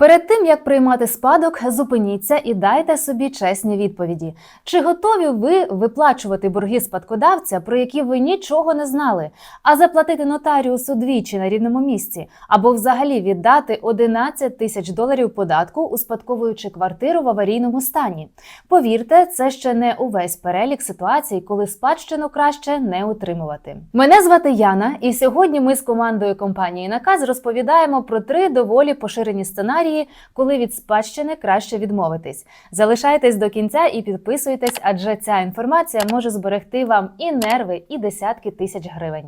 Перед тим як приймати спадок, зупиніться і дайте собі чесні відповіді. Чи готові ви виплачувати борги спадкодавця, про які ви нічого не знали, а заплатити нотаріусу двічі на рівному місці, або взагалі віддати 11 тисяч доларів податку, успадковуючи квартиру в аварійному стані? Повірте, це ще не увесь перелік ситуацій, коли спадщину краще не утримувати. Мене звати Яна, і сьогодні ми з командою компанії Наказ розповідаємо про три доволі поширені сценарії, коли від спадщини краще відмовитись. Залишайтесь до кінця і підписуйтесь, адже ця інформація може зберегти вам і нерви, і десятки тисяч гривень.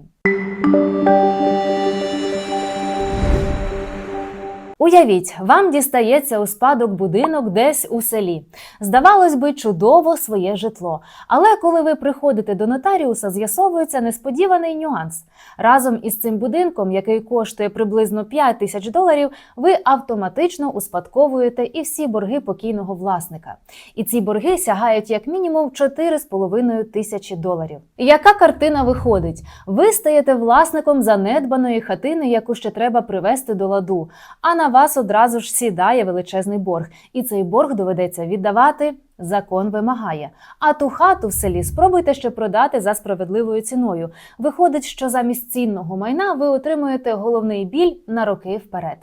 Уявіть, вам дістається у спадок будинок десь у селі. Здавалось би, чудово своє житло. Але коли ви приходите до нотаріуса, з'ясовується несподіваний нюанс. Разом із цим будинком, який коштує приблизно 5 тисяч доларів, ви автоматично успадковуєте і всі борги покійного власника. І ці борги сягають як мінімум 4,5 тисячі доларів. Яка картина виходить? Ви стаєте власником занедбаної хатини, яку ще треба привести до ладу. А на вас одразу ж сідає величезний борг, і цей борг доведеться віддавати. Закон вимагає. А ту хату в селі спробуйте ще продати за справедливою ціною. Виходить, що замість цінного майна ви отримуєте головний біль на роки вперед.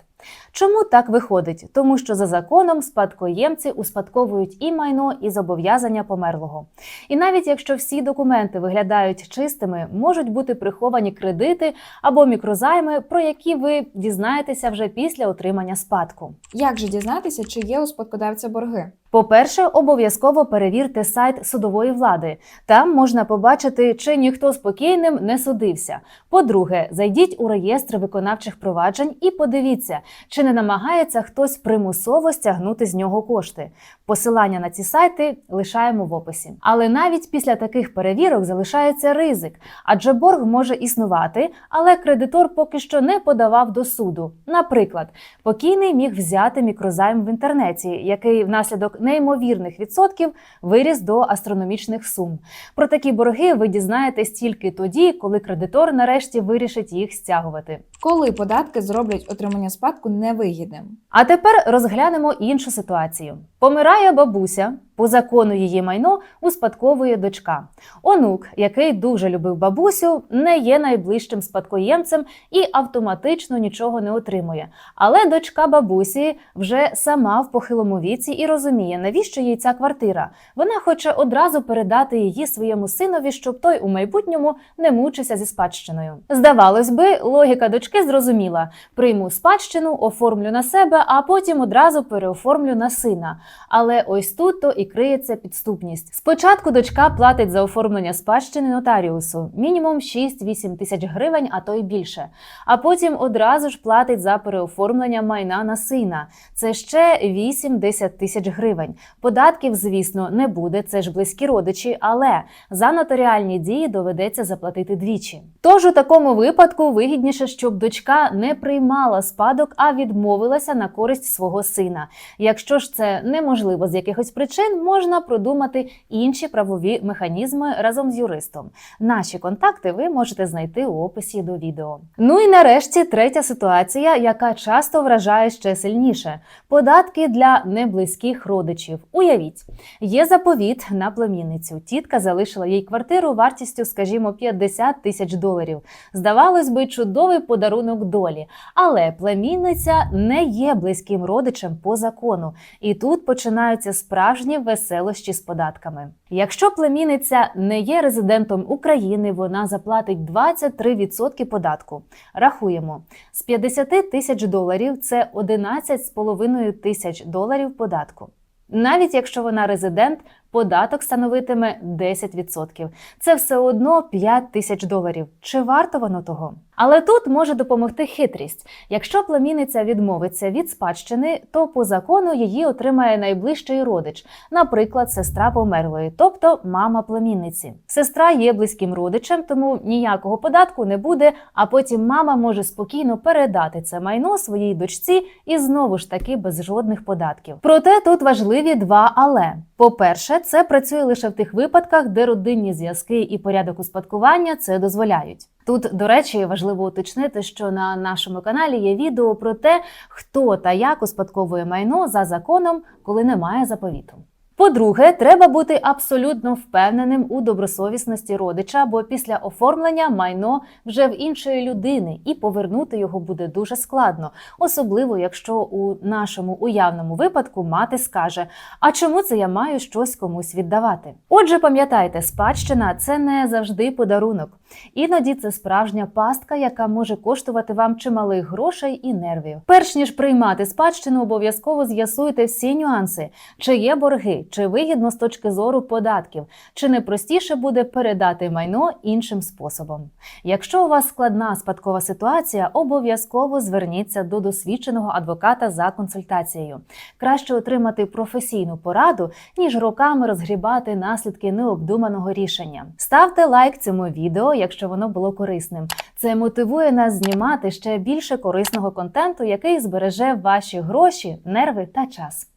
Чому так виходить? Тому що за законом спадкоємці успадковують і майно, і зобов'язання померлого. І навіть якщо всі документи виглядають чистими, можуть бути приховані кредити або мікрозайми, про які ви дізнаєтеся вже після отримання спадку. Як же дізнатися, чи є у спадкодавця борги? По-перше, обов'язково перевірте сайт судової влади. Там можна побачити, чи ніхто спокійним не судився. По-друге, зайдіть у реєстр виконавчих проваджень і подивіться, чи не намагається хтось примусово стягнути з нього кошти. Посилання на ці сайти лишаємо в описі. Але навіть після таких перевірок залишається ризик, адже борг може існувати, але кредитор поки що не подавав до суду. Наприклад, покійний міг взяти мікрозайм в інтернеті, який внаслідок неймовірних відсотків виріс до астрономічних сум. Про такі борги ви дізнаєтесь тільки тоді, коли кредитор нарешті вирішить їх стягувати. Коли податки зроблять отримання спадку невигідним? А тепер розглянемо іншу ситуацію. Помирає бабуся, по закону її майно успадковує дочка. Онук, який дуже любив бабусю, не є найближчим спадкоємцем і автоматично нічого не отримує. Але дочка бабусі вже сама в похилому віці і розуміє, навіщо їй ця квартира. Вона хоче одразу передати її своєму синові, щоб той у майбутньому не мучився зі спадщиною. Здавалось би, логіка дочки зрозуміла: прийму спадщину, оформлю на себе, а потім одразу переоформлю на сина. Але ось тут то і криється підступність. Спочатку дочка платить за оформлення спадщини нотаріусу мінімум 6-8 тисяч гривень, а то й більше. А потім одразу ж платить за переоформлення майна на сина. Це ще 8-10 тисяч гривень. Податків, звісно, не буде. Це ж близькі родичі, але за нотаріальні дії доведеться заплатити двічі. Тож у такому випадку вигідніше, щоб дочка не приймала спадок, а відмовилася на користь свого сина. Якщо ж це неможливо з якихось причин, можна продумати інші правові механізми разом з юристом. Наші контакти ви можете знайти у описі до відео. Ну і нарешті третя ситуація, яка часто вражає ще сильніше: податки для неблизьких родичів. Уявіть, є заповіт на племінницю. Тітка залишила їй квартиру вартістю, скажімо, 50 тисяч доларів. Здавалось би, чудовий подарунок долі. Але племінниця не є близьким родичем по закону, і тут починаються справжні веселощі з податками. Якщо племінниця не є резидентом України, вона заплатить 23% податку. Рахуємо з 50 тисяч доларів це 11,5 тисяч доларів податку. Навіть якщо вона резидент, податок становитиме 10%. Це все одно 5 тисяч доларів. Чи варто воно того? Але тут може допомогти хитрість. Якщо племінниця відмовиться від спадщини, то по закону її отримає найближчий родич, наприклад, сестра померлої, тобто мама племінниці. Сестра є близьким родичем, тому ніякого податку не буде. А потім мама може спокійно передати це майно своїй дочці і знову ж таки без жодних податків. Проте тут важливі два але. По-перше, це працює лише в тих випадках, де родинні зв'язки і порядок успадкування це дозволяють. Тут, до речі, важливо уточнити, що на нашому каналі є відео про те, хто та як успадковує майно за законом, коли немає заповіту. По-друге, треба бути абсолютно впевненим у добросовісності родича, бо після оформлення майно вже в іншої людини, і повернути його буде дуже складно, особливо якщо у нашому уявному випадку мати скаже: А чому це я маю щось комусь віддавати? Отже, пам'ятайте, спадщина це не завжди подарунок. Іноді це справжня пастка, яка може коштувати вам чималих грошей і нервів. Перш ніж приймати спадщину, обов'язково з'ясуйте всі нюанси, чи є борги, чи вигідно з точки зору податків, чи не простіше буде передати майно іншим способом. Якщо у вас складна спадкова ситуація, обов'язково зверніться до досвідченого адвоката за консультацією. Краще отримати професійну пораду, ніж роками розгрібати наслідки необдуманого рішення. Ставте лайк цьому відео, якщо воно було корисним. Це мотивує нас знімати ще більше корисного контенту, який збереже ваші гроші, нерви та час.